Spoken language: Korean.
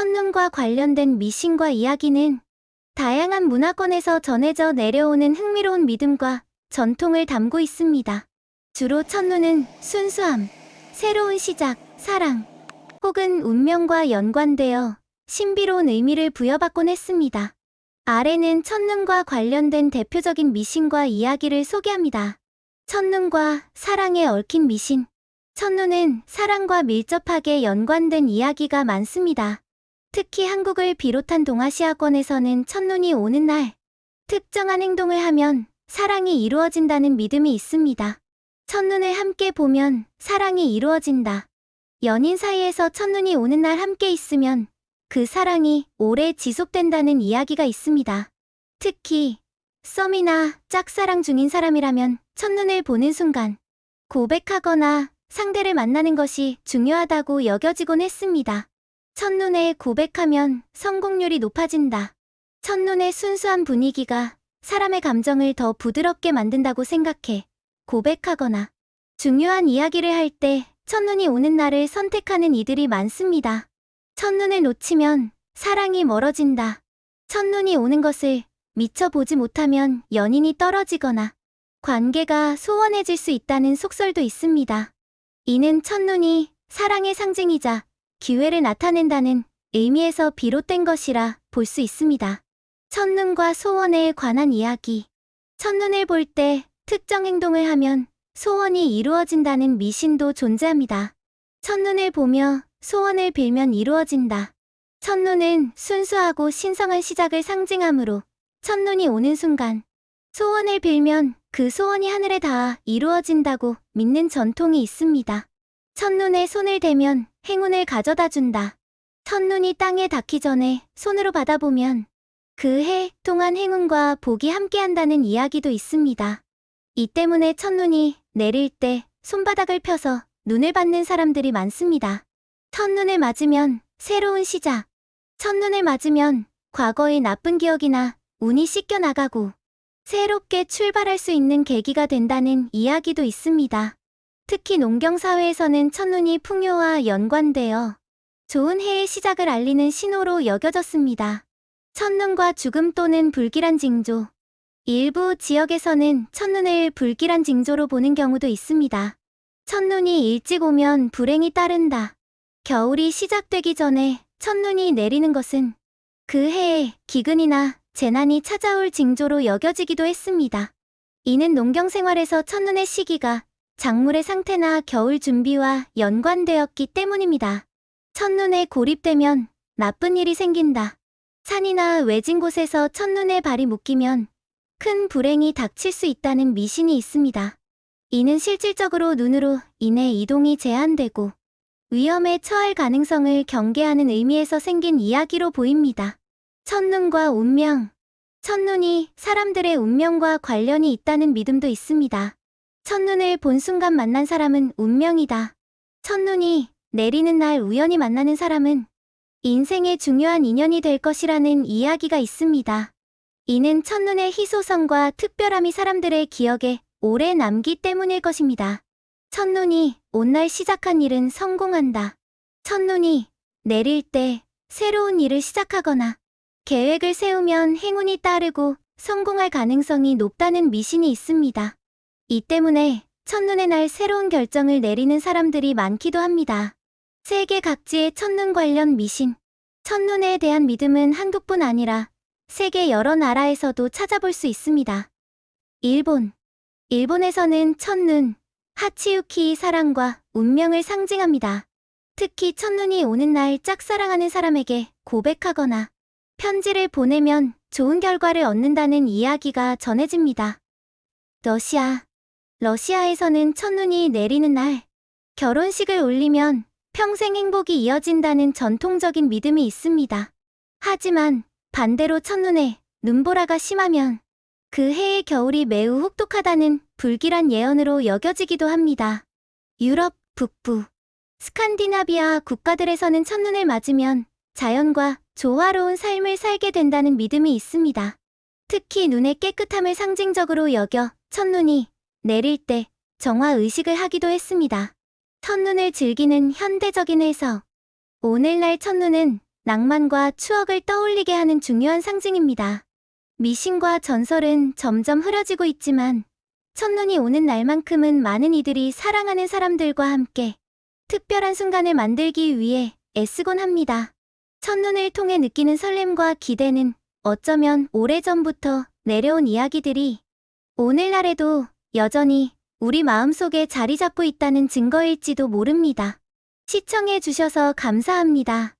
첫눈과 관련된 미신과 이야기는 다양한 문화권에서 전해져 내려오는 흥미로운 믿음과 전통을 담고 있습니다. 주로 첫눈은 순수함, 새로운 시작, 사랑, 혹은 운명과 연관되어 신비로운 의미를 부여받곤 했습니다. 아래는 첫눈과 관련된 대표적인 미신과 이야기를 소개합니다. 첫눈과 사랑에 얽힌 미신. 첫눈은 사랑과 밀접하게 연관된 이야기가 많습니다. 특히 한국을 비롯한 동아시아권에서는 첫눈이 오는 날, 특정한 행동을 하면 사랑이 이루어진다는 믿음이 있습니다. 첫눈을 함께 보면 사랑이 이루어진다. 연인 사이에서 첫눈이 오는 날 함께 있으면 그 사랑이 오래 지속된다는 이야기가 있습니다. 특히 썸이나 짝사랑 중인 사람이라면 첫눈을 보는 순간 고백하거나 상대를 만나는 것이 중요하다고 여겨지곤 했습니다. 첫눈에 고백하면 성공률이 높아진다. 첫눈의 순수한 분위기가 사람의 감정을 더 부드럽게 만든다고 생각해 고백하거나 중요한 이야기를 할 때 첫눈이 오는 날을 선택하는 이들이 많습니다. 첫눈을 놓치면 사랑이 멀어진다. 첫눈이 오는 것을 미처 보지 못하면 연인이 떨어지거나 관계가 소원해질 수 있다는 속설도 있습니다. 이는 첫눈이 사랑의 상징이자 기회를 나타낸다는 의미에서 비롯된 것이라 볼 수 있습니다. 첫눈과 소원에 관한 이야기. 첫눈을 볼 때 특정 행동을 하면 소원이 이루어진다는 미신도 존재합니다. 첫눈을 보며 소원을 빌면 이루어진다. 첫눈은 순수하고 신성한 시작을 상징하므로 첫눈이 오는 순간 소원을 빌면 그 소원이 하늘에 닿아 이루어진다고 믿는 전통이 있습니다. 첫눈에 손을 대면 행운을 가져다 준다. 첫눈이 땅에 닿기 전에 손으로 받아보면 그 해 동안 행운과 복이 함께한다는 이야기도 있습니다. 이 때문에 첫눈이 내릴 때 손바닥을 펴서 눈을 받는 사람들이 많습니다. 첫눈을 맞으면 새로운 시작. 첫눈을 맞으면 과거의 나쁜 기억이나 운이 씻겨나가고 새롭게 출발할 수 있는 계기가 된다는 이야기도 있습니다. 특히 농경사회에서는 첫눈이 풍요와 연관되어 좋은 해의 시작을 알리는 신호로 여겨졌습니다. 첫눈과 죽음 또는 불길한 징조. 일부 지역에서는 첫눈을 불길한 징조로 보는 경우도 있습니다. 첫눈이 일찍 오면 불행이 따른다. 겨울이 시작되기 전에 첫눈이 내리는 것은 그 해에 기근이나 재난이 찾아올 징조로 여겨지기도 했습니다. 이는 농경 생활에서 첫눈의 시기가 작물의 상태나 겨울 준비와 연관되었기 때문입니다. 첫눈에 고립되면 나쁜 일이 생긴다. 산이나 외진 곳에서 첫눈에 발이 묶이면 큰 불행이 닥칠 수 있다는 미신이 있습니다. 이는 실질적으로 눈으로 인해 이동이 제한되고 위험에 처할 가능성을 경계하는 의미에서 생긴 이야기로 보입니다. 첫눈과 운명. 첫눈이 사람들의 운명과 관련이 있다는 믿음도 있습니다. 첫눈을 본 순간 만난 사람은 운명이다. 첫눈이 내리는 날 우연히 만나는 사람은 인생의 중요한 인연이 될 것이라는 이야기가 있습니다. 이는 첫눈의 희소성과 특별함이 사람들의 기억에 오래 남기 때문일 것입니다. 첫눈이 온 날 시작한 일은 성공한다. 첫눈이 내릴 때 새로운 일을 시작하거나 계획을 세우면 행운이 따르고 성공할 가능성이 높다는 미신이 있습니다. 이 때문에 첫눈의 날 새로운 결정을 내리는 사람들이 많기도 합니다. 세계 각지의 첫눈 관련 미신. 첫눈에 대한 믿음은 한국뿐 아니라 세계 여러 나라에서도 찾아볼 수 있습니다. 일본. 일본에서는 첫눈, 하치유키 사랑과 운명을 상징합니다. 특히 첫눈이 오는 날 짝사랑하는 사람에게 고백하거나 편지를 보내면 좋은 결과를 얻는다는 이야기가 전해집니다. 러시아. 러시아에서는 첫눈이 내리는 날 결혼식을 올리면 평생 행복이 이어진다는 전통적인 믿음이 있습니다. 하지만 반대로 첫눈에 눈보라가 심하면 그 해의 겨울이 매우 혹독하다는 불길한 예언으로 여겨지기도 합니다. 유럽 북부 스칸디나비아 국가들에서는 첫눈을 맞으면 자연과 조화로운 삶을 살게 된다는 믿음이 있습니다. 특히 눈의 깨끗함을 상징적으로 여겨 첫눈이 내릴 때 정화 의식을 하기도 했습니다. 첫눈을 즐기는 현대적인 해석. 오늘날 첫눈은 낭만과 추억을 떠올리게 하는 중요한 상징입니다. 미신과 전설은 점점 흐려지고 있지만 첫눈이 오는 날만큼은 많은 이들이 사랑하는 사람들과 함께 특별한 순간을 만들기 위해 애쓰곤 합니다. 첫눈을 통해 느끼는 설렘과 기대는 어쩌면 오래전부터 내려온 이야기들이 오늘날에도 여전히 우리 마음속에 자리 잡고 있다는 증거일지도 모릅니다. 시청해 주셔서 감사합니다.